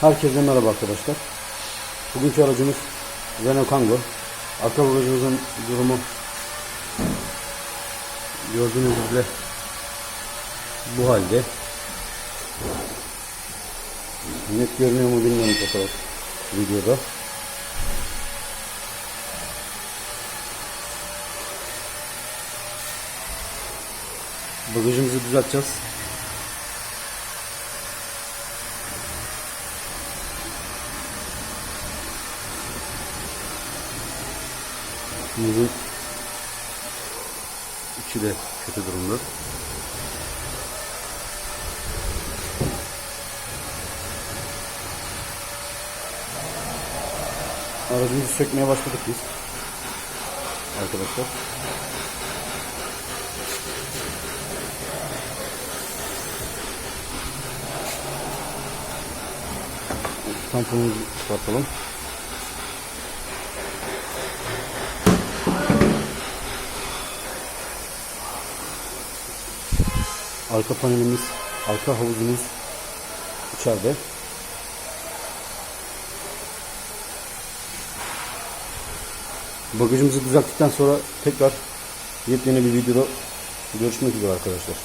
Herkese merhaba arkadaşlar. Bugünkü aracımız Renault Kangoo. Arka bagajımızın durumu gördüğünüz üzere bu halde. Net görünüyor mu bilmiyorum fotoğraf videoda. Bagajımızı düzelteceğiz. Muzun içi de kötü durumda. Aracımızı sökmeye başladık biz. Arkadaşlar. Tamponumuzu çıkartalım. Arka panelimiz, arka havuzumuz içeride. Bagajımızı düzelttikten sonra tekrar yepyeni bir videoda görüşmek üzere arkadaşlar.